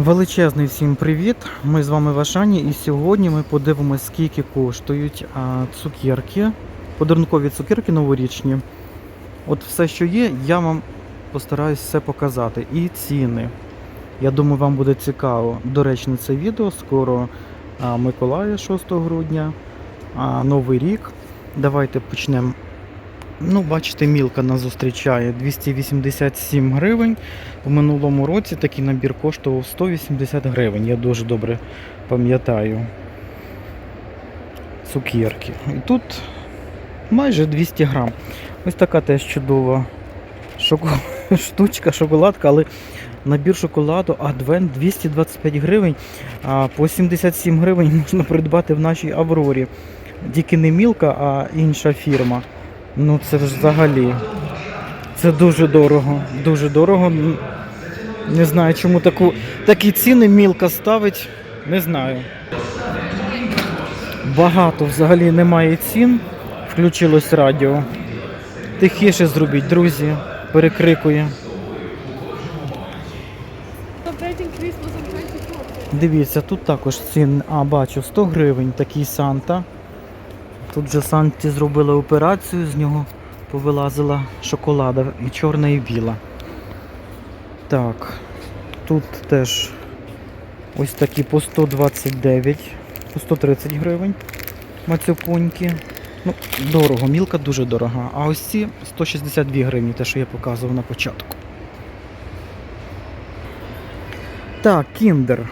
Величезний всім привіт! Ми з вами в Ашані і сьогодні ми подивимося, скільки коштують цукерки, подарункові цукерки новорічні. От все, що є, я вам постараюсь все показати. І ціни. Я думаю, вам буде цікаво. Доречне це відео. Скоро Миколая 6 грудня, Новий рік. Давайте почнемо. Ну, бачите, мілка нас зустрічає 287 гривень. У минулому році такий набір коштував 180 гривень. Я дуже добре пам'ятаю цукерки. І тут майже 200 грам. Ось така теж чудова штучка, шоколадка, але набір шоколаду Адвент 225 гривень, а по 77 гривень можна придбати в нашій Аврорі. Тільки не мілка, а інша фірма. Ну це взагалі. Це дуже дорого. Дуже дорого. Не знаю, чому таку, такі ціни мілка ставить. Не знаю. Багато взагалі немає цін. Включилось радіо. Тихіше зробіть, друзі. Перекрикує. Celebrating Christmas on 24th. Дивіться, тут також цін. А, бачу, 100 гривень такий Санта. Тут же Санті зробили операцію, з нього повилазила шоколада і чорна, і біла. Так, тут теж ось такі по 129, по 130 гривень мацюпоньки. Ну, дорого, мілка дуже дорога. А ось ці 162 гривні, те, що я показував на початку. Так, кіндер.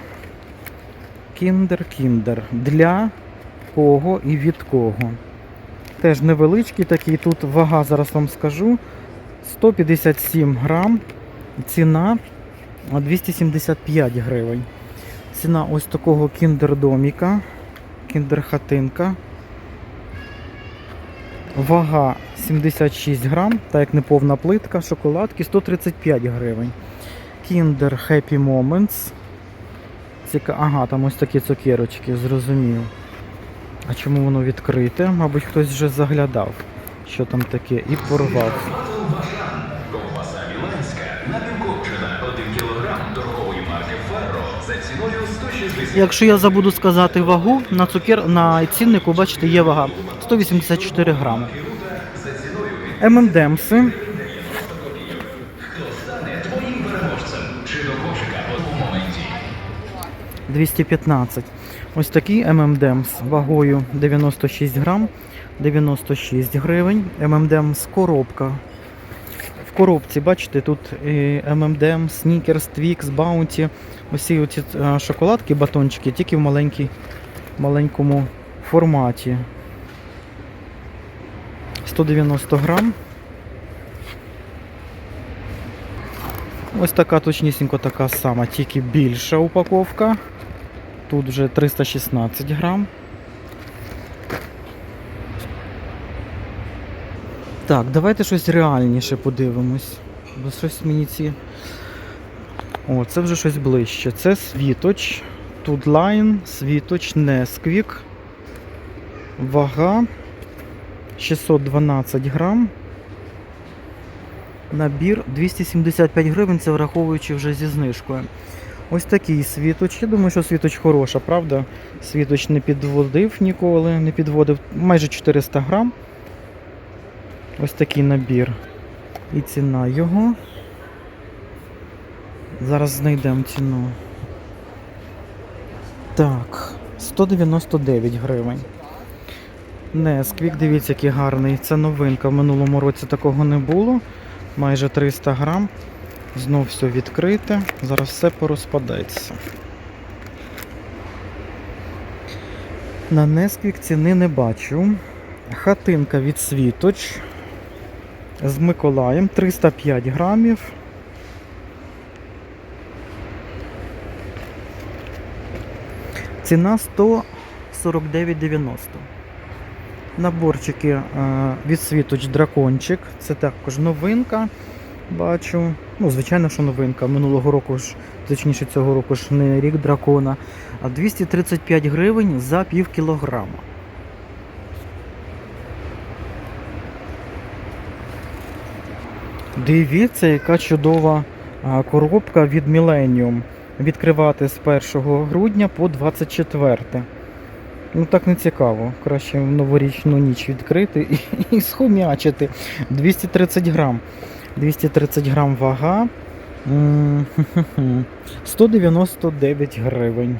Кіндер, кіндер. Для кого і від кого. Теж невеличкий такий. Тут вага, зараз вам скажу. 157 грам. Ціна 275 гривень. Ціна ось такого кіндер-доміка. Кіндер-хатинка. Вага 76 грам, так як неповна плитка, шоколадки 135 гривень. Kinder Happy Moments. Ціка... Ага, там ось такі цукерочки, зрозумів. А чому воно відкрите? Мабуть, хтось вже заглядав, що там таке, і порвав. Ковбаса Міланська напівкопчена 1 кг торгової марки Ферро за ціною 160 Якщо я забуду сказати вагу, на цукер на ціннику, бачите, є вага 184 грами. ММДемси. твоїм переможцем чи до кошика у моменті. 215. Ось такий ММДемс вагою 96 грам, 96 гривень. ММДемс коробка. В коробці, бачите, тут ММДМ, Снікерс, Твікс, Баунті. Усі оці е, шоколадки, батончики, тільки в маленькій, маленькому форматі. 190 грам. Ось така точнісінько така сама, тільки більша упаковка. Тут вже 316 грам. Так, давайте щось реальніше подивимось. Бо щось мені ці. О, це вже щось ближче. Це світоч. Тут лайн, світоч, Несквік. Вага 612 грам. Набір 275 гривень, це враховуючи вже зі знижкою. Ось такий світоч. Я думаю, що світоч хороша, правда? Світоч не підводив ніколи, не підводив майже 400 грам. Ось такий набір. І ціна його. Зараз знайдемо ціну. Так, 199 гривень. Несквік, дивіться, який гарний. Це новинка. В минулому році такого не було. Майже 300 грам. Знов все відкрите. Зараз все порозпадається. На Несквік ціни не бачу. Хатинка від Світоч з Миколаєм 305 грамів. Ціна 149,90. Наборчики е, від Світоч Дракончик. Це також новинка. Бачу. Ну, звичайно, що новинка. Минулого року ж, точніше цього року ж не рік дракона. А 235 гривень за пів кілограма. Дивіться, яка чудова коробка від Millennium. відкривати з 1 грудня по 24. Ну так не цікаво. Краще в новорічну ніч відкрити і, і схомячити. 230 грам. 230 грам вага. 199 гривень.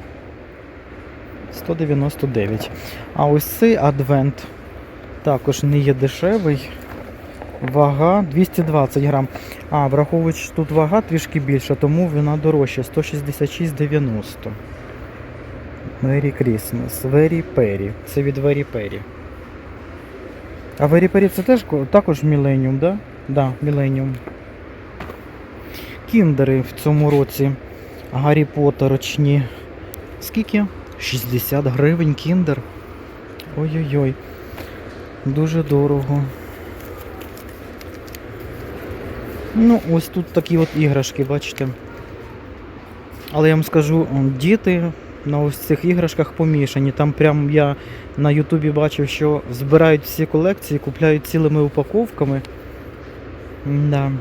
199. А ось цей адвент також не є дешевий. Вага 220 грам. А, враховуючи, що тут вага трішки більша, тому вона дорожча 166,90. Merry Christmas. Very Perry. Це від Very Perry. А Very Perry це теж ко- також Millennium, да? Да, Millennium. Кіндери в цьому році. Гаррі Поттерочні. Скільки? 60 гривень кіндер. Ой-ой-ой. Дуже дорого. Ну, ось тут такі от іграшки, бачите. Але я вам скажу, діти на ось цих іграшках помішані. Там прям я на Ютубі бачив, що збирають всі колекції, купляють цілими упаковками. Да.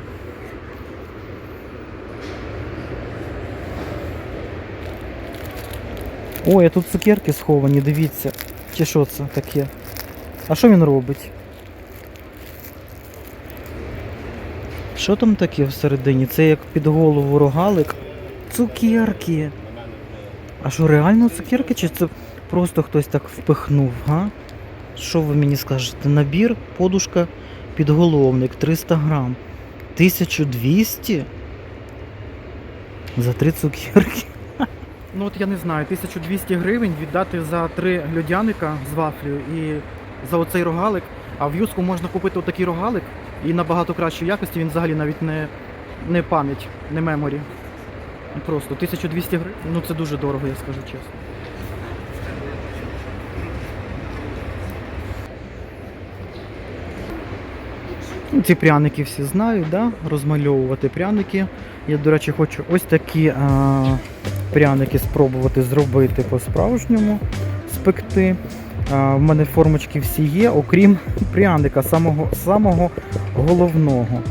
Ой, а тут цукерки сховані, дивіться. Чи що це таке? А що він робить? Що там таке всередині? Це як під голову рогалик. Цукерки. А що, реально цукерки, чи це просто хтось так впихнув, га? Що ви мені скажете? Набір, подушка, підголовник 300 грам. 1200? За три цукерки. Ну от я не знаю, 1200 гривень віддати за три льодяника з вафлею і за оцей рогалик. А в юску можна купити отакий рогалик і набагато кращої якості, він взагалі навіть не, не пам'ять, не меморі. Просто 1200 гривень. Ну це дуже дорого, я скажу чесно. Ці пряники всі знають, да? розмальовувати пряники. Я, до речі, хочу ось такі а, пряники спробувати зробити по-справжньому, спекти. А, в мене формочки всі є, окрім пряника, самого, самого головного.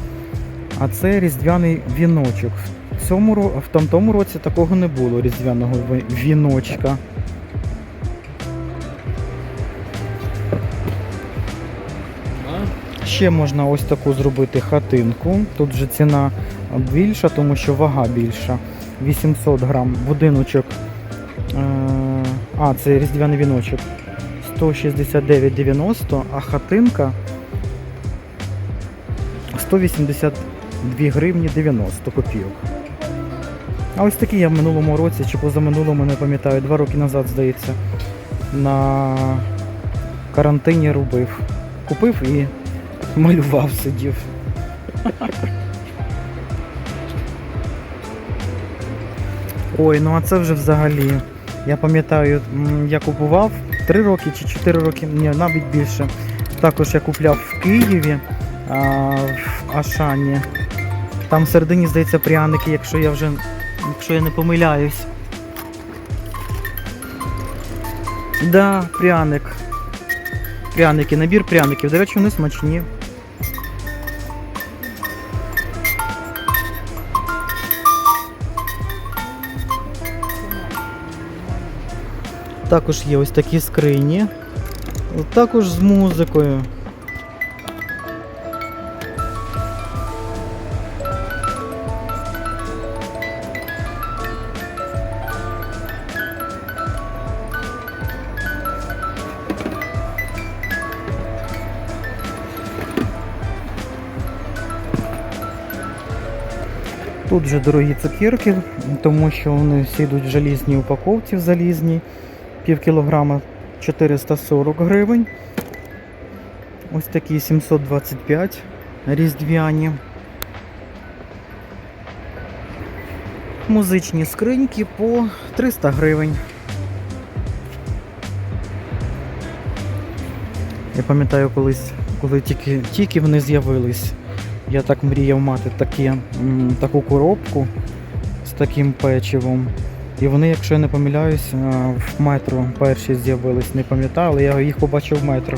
А це різдвяний віночок. В, цьому, в тамтому році такого не було різдвяного віночка. Ще можна ось таку зробити хатинку. Тут же ціна більша, тому що вага більша. 800 грам будиночок. Е, А, це різдвяний віночок. 169,90, а хатинка 182 гривні 90 копійок. А ось такі я в минулому році чи позаминулому, не пам'ятаю, два роки назад, здається, на карантині робив. Купив і малював сидів. Ой, ну а це вже взагалі. Я пам'ятаю, я купував 3 роки чи 4 роки, ні, навіть більше. Також я купляв в Києві, а, в Ашані. Там всередині, здається, пряники, якщо я вже якщо я не помиляюсь. Да, пряник. Пряники, набір пряників. До речі, вони смачні. Також є ось такі скрині. Також з музикою. Тут же дорогі цукерки, тому що вони всі йдуть в желізній упаковці в залізній. Пів кілограма 440 гривень. Ось такі 725 різдвяні. Музичні скриньки по 300 гривень. Я пам'ятаю колись, коли тільки, тільки вони з'явились. Я так мріяв мати такі, таку коробку з таким печивом. І вони, якщо я не помиляюсь, в метро перші з'явились, не пам'ятаю, але я їх побачив в метро.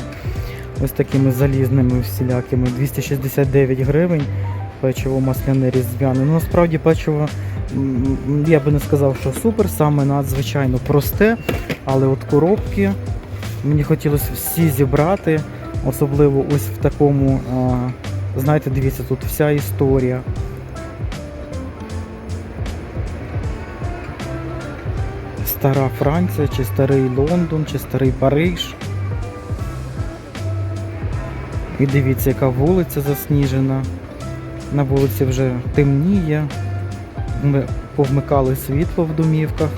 Ось такими залізними всілякими. 269 гривень. Печиво масляне різдвяне. Ну насправді печиво я би не сказав, що супер, саме надзвичайно просте, але от коробки мені хотілося всі зібрати, особливо ось в такому, знаєте, дивіться, тут вся історія. Стара Франція, чи старий Лондон, чи старий Париж. І дивіться, яка вулиця засніжена. На вулиці вже темніє. Ми повмикали світло в домівках.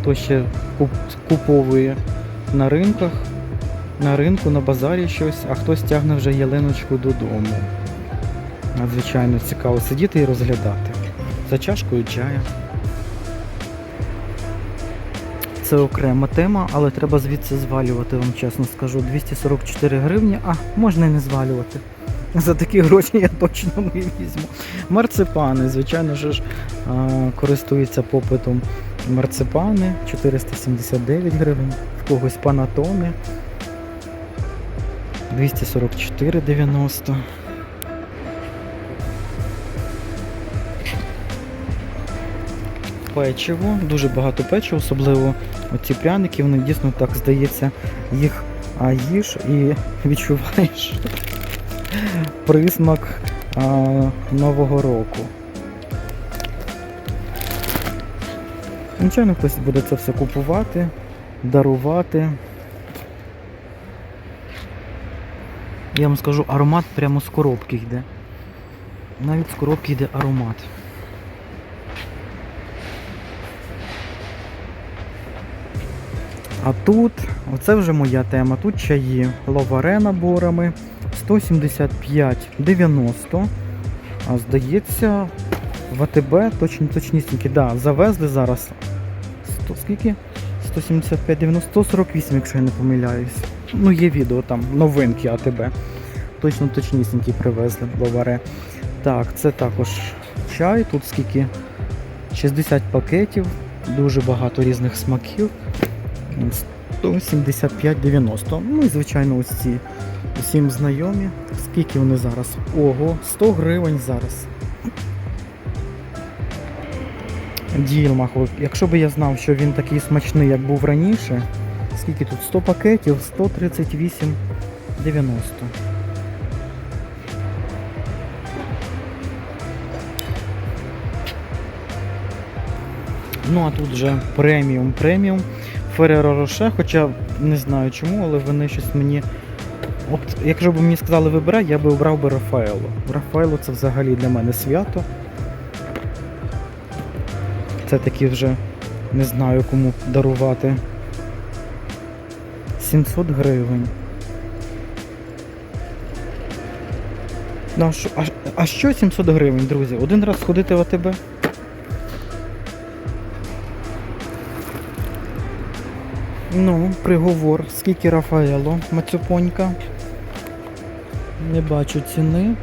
Хто ще куповує на ринках, на ринку, на базарі щось, а хтось тягне вже ялиночку додому. Надзвичайно цікаво сидіти і розглядати. За чашкою чаю. Це окрема тема, але треба звідси звалювати, вам чесно скажу. 244 гривні, а можна і не звалювати. За такі гроші я точно не візьму. Марципани, звичайно ж, користуються попитом марципани 479 гривень, в когось панатони 244,90. Печиво, дуже багато печива, особливо оці пряники, вони дійсно так здається, їх їж і відчуваєш присмак а, Нового року. Звичайно, хтось буде це все купувати, дарувати. Я вам скажу, аромат прямо з коробки йде. Навіть з коробки йде аромат. А тут, оце вже моя тема. Тут чаї ловаре наборами 175,90. А здається, в АТБ точно точнісінькі. Да, завезли зараз. 100, скільки? 175,90, 148, якщо я не помиляюсь. Ну, є відео там, новинки АТБ. Точно точнісінькі привезли ловаре. Так, це також чай. Тут скільки? 60 пакетів, дуже багато різних смаків. 175,90. Ну і звичайно ось ці усім знайомі. Скільки вони зараз? Ого, 100 гривень зараз. Ділмах, якщо б я знав, що він такий смачний, як був раніше, скільки тут? 100 пакетів, 138,90. Ну а тут вже преміум преміум. Ферреро Роше, хоча не знаю чому, але вони щось мені. От якщо б мені сказали вибирай, я би обрав би Рафаело. Рафаело це взагалі для мене свято. Це такі вже не знаю кому дарувати. 700 гривень. Ну, а що 700 гривень, друзі? Один раз сходити в АТБ? Ну, приговор. Скільки Рафаело, Мацюпонька? Не бачу ціни.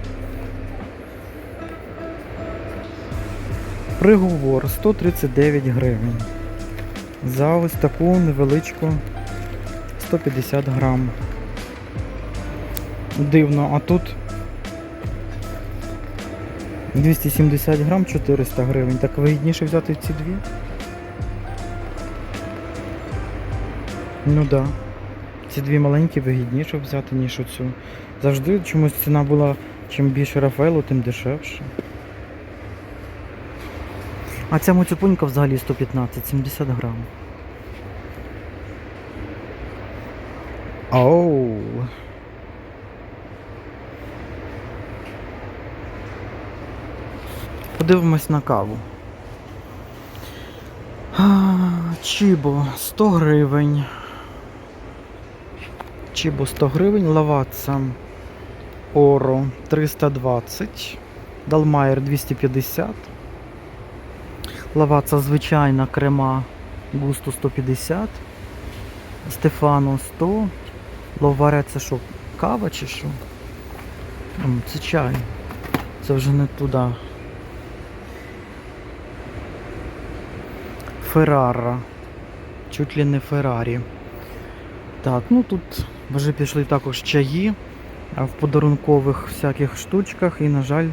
Приговор 139 гривень. За ось таку невеличку 150 грам. Дивно, а тут 270 грам 400 гривень. Так вигідніше взяти ці дві? Ну да. Ці дві маленькі вигідніше взяти, ніж оцю. Завжди чомусь ціна була, чим більше Рафаелу, тим дешевше. А ця моцюпонька взагалі 115, 70 грам. Оу. Подивимось на каву. А, Чібо 100 гривень. Чібо 100 гривень, лаватса Оро 320, Далмайер 250, лаватса звичайна крема Густо 150, Стефано 100, Ловаре це що, кава чи що? Це чай. Це вже не туди. Феррара. Чуть ли не Феррарі. Так, ну тут вже пішли також чаї в подарункових всяких штучках і, на жаль,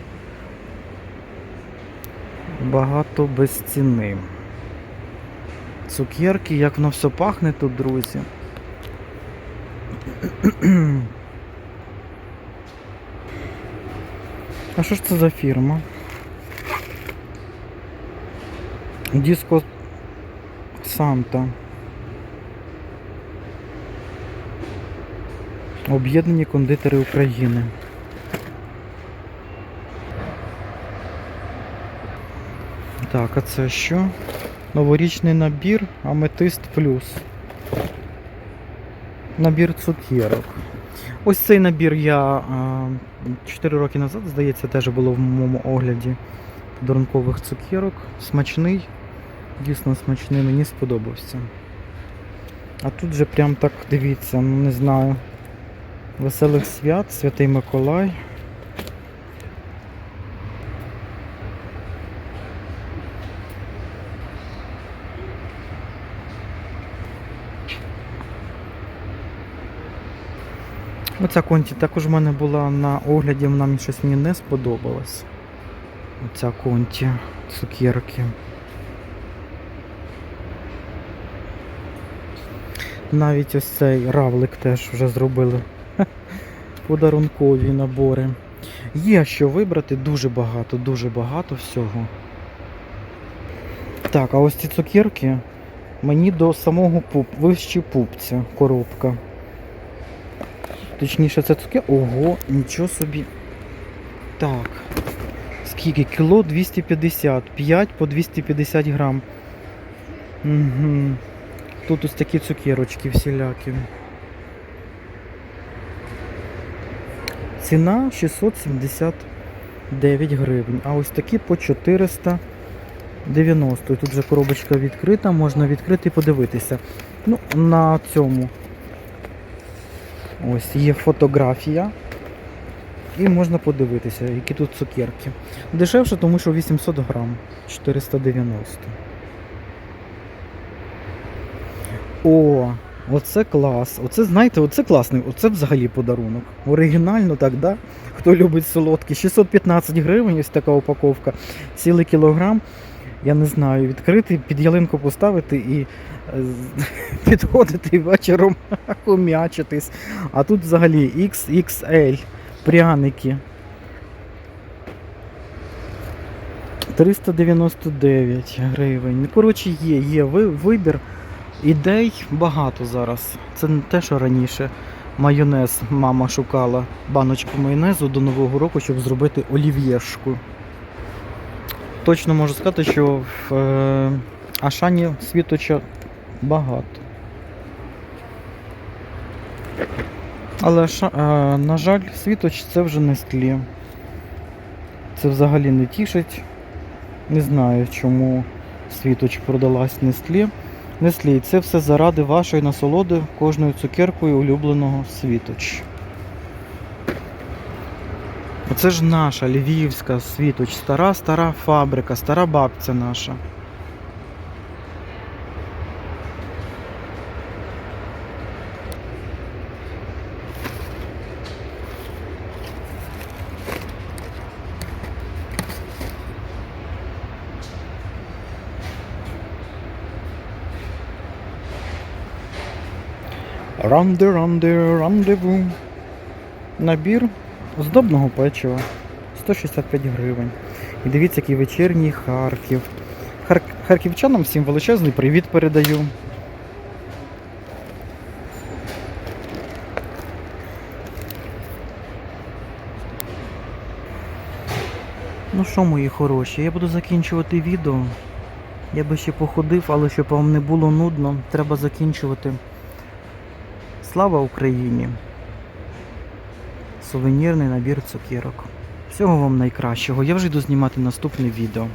багато без ціни. Цукерки, як воно все пахне тут, друзі. А що ж це за фірма? Диско Санта. Об'єднані кондитери України. Так, а це що? Новорічний набір Аметист Плюс. Набір цукерок. Ось цей набір я 4 роки назад, здається, теж було в моєму огляді подарункових цукерок. Смачний, дійсно смачний, мені сподобався. А тут же прям так дивіться, ну не знаю. Веселих свят, Святий Миколай. Оця конті також в мене була на огляді, вона мені щось мені не сподобалась. Оця конті, цукерки. Навіть ось цей равлик теж вже зробили. Подарункові набори. Є що вибрати дуже багато, дуже багато всього. Так, а ось ці цукерки мені до самого пуп, вище пупця коробка. Точніше, це цукер. Ого, нічого собі. Так. Скільки? Кіло 250, 5 по 250 грам. Угу. Тут ось такі цукерочки всілякі. Ціна 679 гривень, а ось такі по 490. І Тут вже коробочка відкрита, можна відкрити і подивитися. Ну, на цьому ось є фотографія. І можна подивитися, які тут цукерки. Дешевше, тому що 800 грам, 490. О, оце клас. Оце, знаєте, оце класний, оце взагалі подарунок. Оригінально так, да? Хто любить солодкі. 615 гривень, ось така упаковка, цілий кілограм. Я не знаю, відкрити, під ялинку поставити і е, підходити вечором пом'ячитись. А тут взагалі XXL пряники. 399 гривень. Ну, коротше, є, є вибір. Ідей багато зараз. Це не те, що раніше. Майонез мама шукала баночку майонезу до Нового року, щоб зробити олів'єшку. Точно можу сказати, що в е, Ашані світоча багато. Але, е, на жаль, світоч це вже не стлі. Це взагалі не тішить. Не знаю, чому світоч продалась Нестлі. слід це все заради вашої насолоди кожною цукеркою улюбленого світоч. Оце ж наша львівська світоч, стара стара фабрика, стара бабця наша. Ранде, ранде, рандеву. Набір оздобного печива 165 гривень. І дивіться, який вечірній Харків. Хар... Харківчанам всім величезний привіт передаю. Ну що, мої хороші, я буду закінчувати відео. Я би ще походив, але щоб вам не було нудно, треба закінчувати. Слава Україні! Сувенірний набір цукерок. Всього вам найкращого. Я вже йду знімати наступне відео.